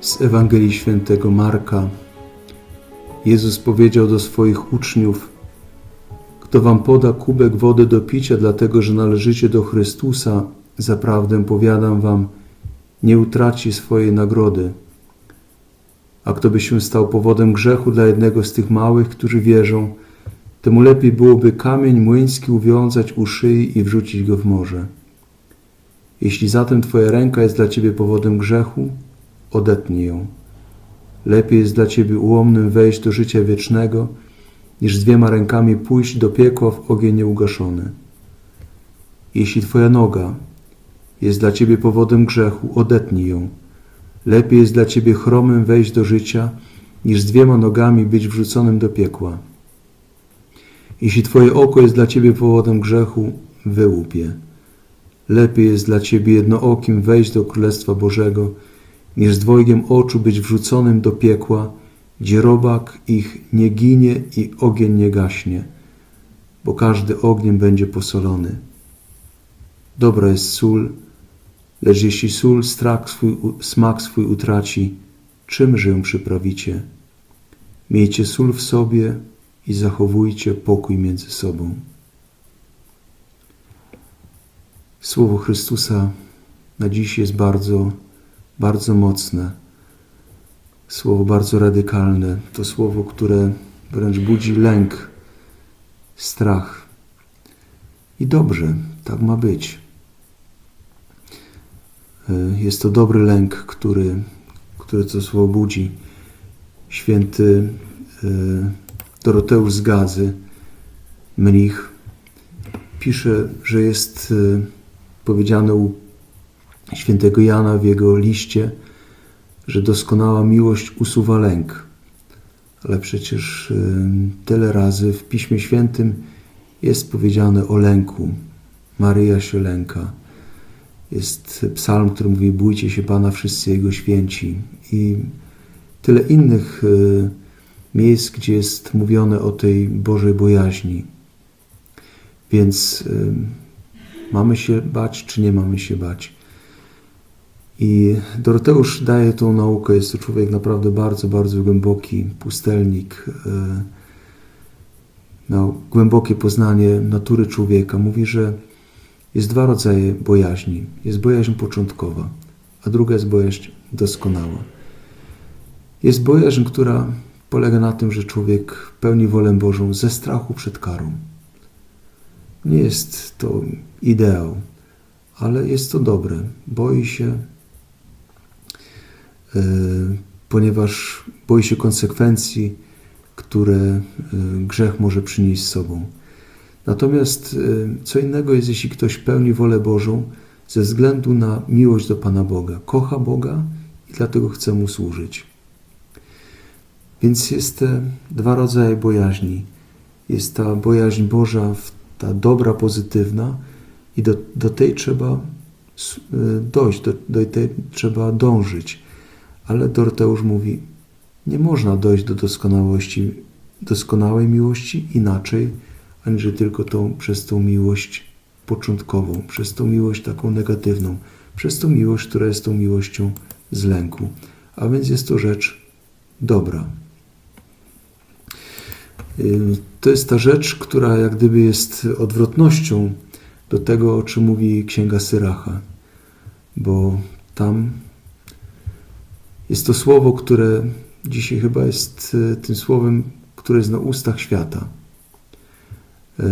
Z Ewangelii Świętego Marka. Jezus powiedział do swoich uczniów: Kto wam poda kubek wody do picia, dlatego że należycie do Chrystusa, zaprawdę powiadam wam, nie utraci swojej nagrody. A kto by się stał powodem grzechu dla jednego z tych małych, którzy wierzą, temu lepiej byłoby kamień młyński uwiązać u szyi i wrzucić go w morze. Jeśli zatem Twoja ręka jest dla Ciebie powodem grzechu, odetnij ją. Lepiej jest dla Ciebie ułomnym wejść do życia wiecznego, niż z dwiema rękami pójść do piekła w ogień nieugaszony. Jeśli Twoja noga jest dla Ciebie powodem grzechu, odetnij ją. Lepiej jest dla Ciebie chromym wejść do życia, niż z dwiema nogami być wrzuconym do piekła. Jeśli Twoje oko jest dla Ciebie powodem grzechu, wyłup je. Lepiej jest dla Ciebie jednookim wejść do Królestwa Bożego, niż z dwojgiem oczu być wrzuconym do piekła, gdzie robak ich nie ginie i ogień nie gaśnie, bo każdy ogniem będzie posolony. Dobra jest sól, lecz jeśli sól swój, smak swój utraci, czymże ją przyprawicie? Miejcie sól w sobie i zachowujcie pokój między sobą. Słowo Chrystusa na dziś jest bardzo, bardzo mocne. Słowo bardzo radykalne. To słowo, które wręcz budzi lęk, strach. I dobrze, tak ma być. Jest to dobry lęk, który, który to słowo budzi. Święty Doroteusz z Gazy, mnich, pisze, że jest powiedziane u świętego Jana w jego liście, że doskonała miłość usuwa lęk. Ale przecież tyle razy w Piśmie Świętym jest powiedziane o lęku. Maryja się lęka. Jest psalm, który mówi: Bójcie się Pana, wszyscy Jego święci. I tyle innych miejsc, gdzie jest mówione o tej Bożej bojaźni. Więc Mamy się bać, czy nie mamy się bać? I Doroteusz daje tą naukę. Jest to człowiek naprawdę bardzo, bardzo głęboki, pustelnik. E, miał głębokie poznanie natury człowieka. Mówi, że jest dwa rodzaje bojaźni. Jest bojaźń początkowa, a druga jest bojaźń doskonała. Jest bojaźń, która polega na tym, że człowiek pełni wolę Bożą ze strachu przed karą. Nie jest to ideał, ale jest to dobre. Boi się, ponieważ boi się konsekwencji, które e, grzech może przynieść z sobą. Natomiast e, co innego jest, jeśli ktoś pełni wolę Bożą ze względu na miłość do Pana Boga. Kocha Boga i dlatego chce Mu służyć. Więc jest te dwa rodzaje bojaźni. Jest ta bojaźń Boża ta dobra, pozytywna i do, do tej trzeba y, dojść, do, do tej trzeba dążyć. Ale Doroteusz mówi, nie można dojść do doskonałości, doskonałej miłości inaczej, aniżeli tylko tą, przez tą miłość początkową, przez tą miłość taką negatywną, przez tą miłość, która jest tą miłością z lęku. A więc jest to rzecz dobra. To jest ta rzecz, która jak gdyby jest odwrotnością do tego, o czym mówi Księga Syracha, bo tam jest to słowo, które dzisiaj chyba jest e, tym słowem, które jest na ustach świata. E,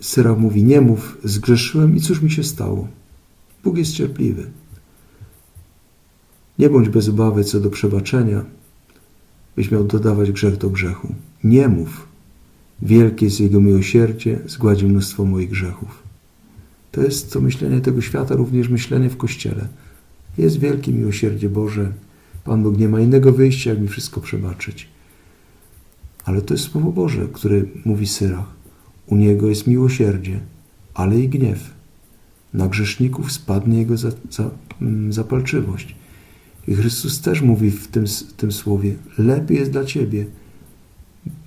Syrach mówi, nie mów, zgrzeszyłem i cóż mi się stało? Bóg jest cierpliwy. Nie bądź bez obawy co do przebaczenia, byś miał dodawać grzech do grzechu. Nie mów, Wielkie jest Jego miłosierdzie, zgładzi mnóstwo moich grzechów. To jest to myślenie tego świata, również myślenie w Kościele. Jest wielkie miłosierdzie Boże. Pan Bóg nie ma innego wyjścia, jak mi wszystko przebaczyć. Ale to jest Słowo Boże, które mówi Syrach. U Niego jest miłosierdzie, ale i gniew. Na grzeszników spadnie Jego za, za, mm, zapalczywość. I Chrystus też mówi w tym, tym słowie, lepiej jest dla Ciebie,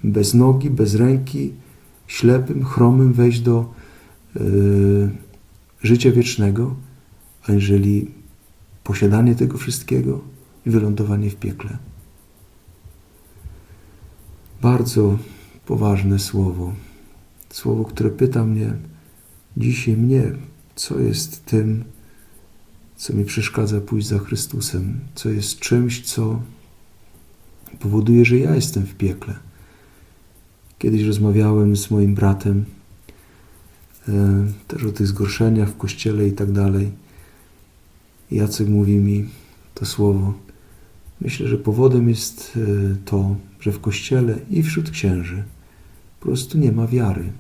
bez nogi, bez ręki, ślepym, chromym wejść do y, życia wiecznego, aniżeli posiadanie tego wszystkiego, i wylądowanie w piekle. Bardzo poważne słowo. Słowo, które pyta mnie, dzisiaj mnie, co jest tym, co mi przeszkadza pójść za Chrystusem, co jest czymś, co powoduje, że ja jestem w piekle. Kiedyś rozmawiałem z moim bratem e, też o tych zgorszeniach w kościele i tak dalej. Jacek mówi mi to słowo. Myślę, że powodem jest e, to, że w kościele i wśród księży po prostu nie ma wiary.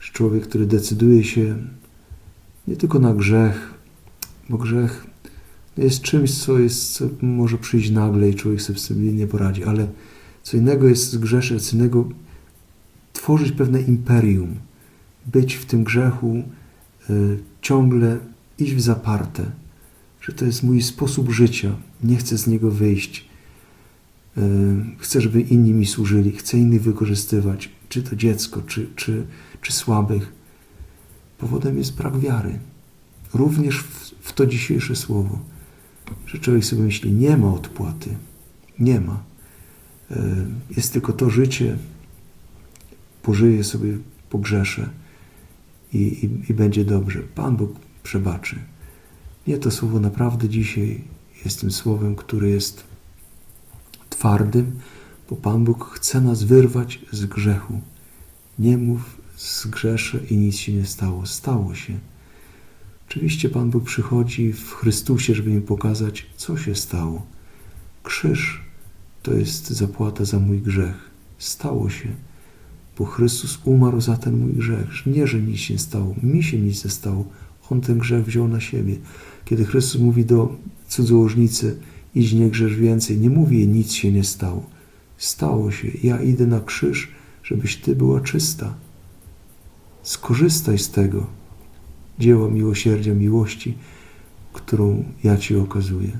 Że człowiek, który decyduje się nie tylko na grzech, bo grzech jest czymś, co, jest, co może przyjść nagle i człowiek sobie z tym nie poradzi, ale co innego jest zgrzeszyć, co innego tworzyć pewne imperium, być w tym grzechu y, ciągle iść w zaparte, że to jest mój sposób życia, nie chcę z niego wyjść. Y, chcę, żeby inni mi służyli, chcę innych wykorzystywać, czy to dziecko, czy, czy, czy słabych. Powodem jest brak wiary. Również w, w to dzisiejsze słowo, że człowiek sobie myśli, nie ma odpłaty, nie ma. Y, jest tylko to życie, pożyję sobie, pogrzeszę i, i, i będzie dobrze. Pan Bóg przebaczy. Nie, to słowo naprawdę dzisiaj jest tym słowem, które jest twardym, bo Pan Bóg chce nas wyrwać z grzechu. Nie mów, zgrzeszę i nic się nie stało. Stało się. Oczywiście Pan Bóg przychodzi w Chrystusie, żeby mi pokazać, co się stało. Krzyż to jest zapłata za mój grzech. Stało się bo Chrystus umarł za ten mój grzech. Nie, że nic się stało, mi się nic nie stało. On ten grzech wziął na siebie. Kiedy Chrystus mówi do cudzołożnicy, idź nie grzesz więcej, nie mówi jej, nic się nie stało. Stało się. Ja idę na krzyż, żebyś Ty była czysta. Skorzystaj z tego dzieła miłosierdzia, miłości, którą ja Ci okazuję.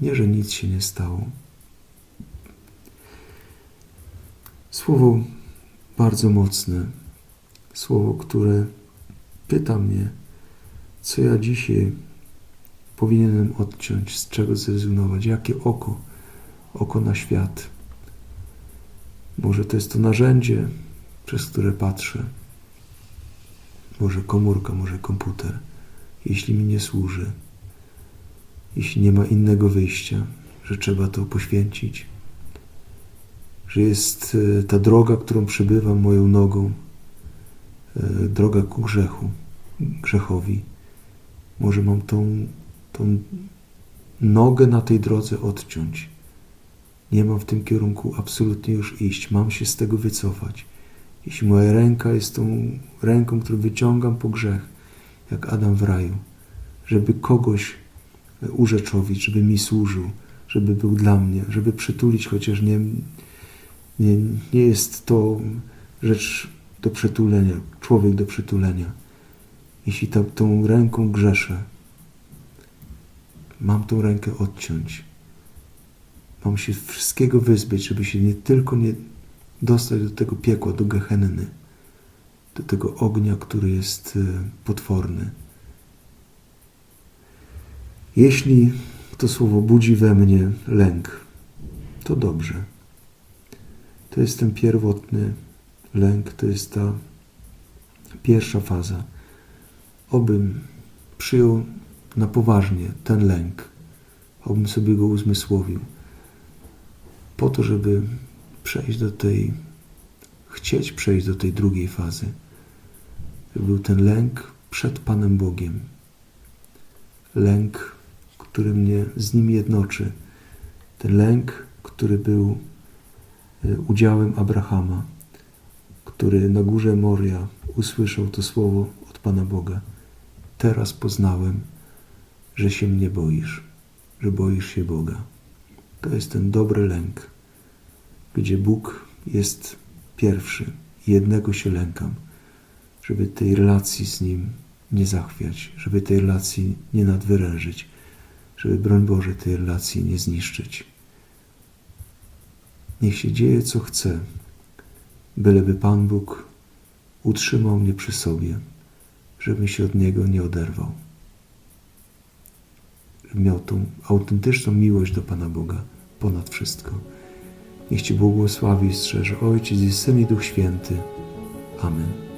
Nie, że nic się nie stało. Słowo bardzo mocne słowo, które pyta mnie, co ja dzisiaj powinienem odciąć, z czego zrezygnować, jakie oko, oko na świat. Może to jest to narzędzie, przez które patrzę, może komórka, może komputer, jeśli mi nie służy, jeśli nie ma innego wyjścia, że trzeba to poświęcić że jest e, ta droga, którą przebywam moją nogą, e, droga ku grzechu, grzechowi. Może mam tą, tą nogę na tej drodze odciąć. Nie mam w tym kierunku absolutnie już iść. Mam się z tego wycofać. Jeśli moja ręka jest tą ręką, którą wyciągam po grzech, jak Adam w raju, żeby kogoś urzeczowić, żeby mi służył, żeby był dla mnie, żeby przytulić chociaż nie, nie, nie jest to rzecz do przytulenia, człowiek do przytulenia. Jeśli ta, tą ręką grzeszę, mam tą rękę odciąć. Mam się wszystkiego wyzbyć, żeby się nie tylko nie dostać do tego piekła, do gehenny, do tego ognia, który jest e, potworny. Jeśli to słowo budzi we mnie lęk, to dobrze. To jest ten pierwotny lęk, to jest ta pierwsza faza. Obym przyjął na poważnie ten lęk, obym sobie go uzmysłowił, po to, żeby przejść do tej, chcieć przejść do tej drugiej fazy. Był ten lęk przed Panem Bogiem. Lęk, który mnie z Nim jednoczy. Ten lęk, który był Y, udziałem Abrahama, który na górze Moria usłyszał to słowo od Pana Boga. Teraz poznałem, że się mnie boisz, że boisz się Boga. To jest ten dobry lęk, gdzie Bóg jest pierwszy. Jednego się lękam, żeby tej relacji z Nim nie zachwiać, żeby tej relacji nie nadwyrężyć, żeby, broń Boże, tej relacji nie zniszczyć. Niech się dzieje, co chce, byleby Pan Bóg utrzymał mnie przy sobie, żebym się od Niego nie oderwał. żeby miał tą autentyczną miłość do Pana Boga ponad wszystko. Niech Ci błogosławi i strzeże Ojciec i Syn i Duch Święty. Amen.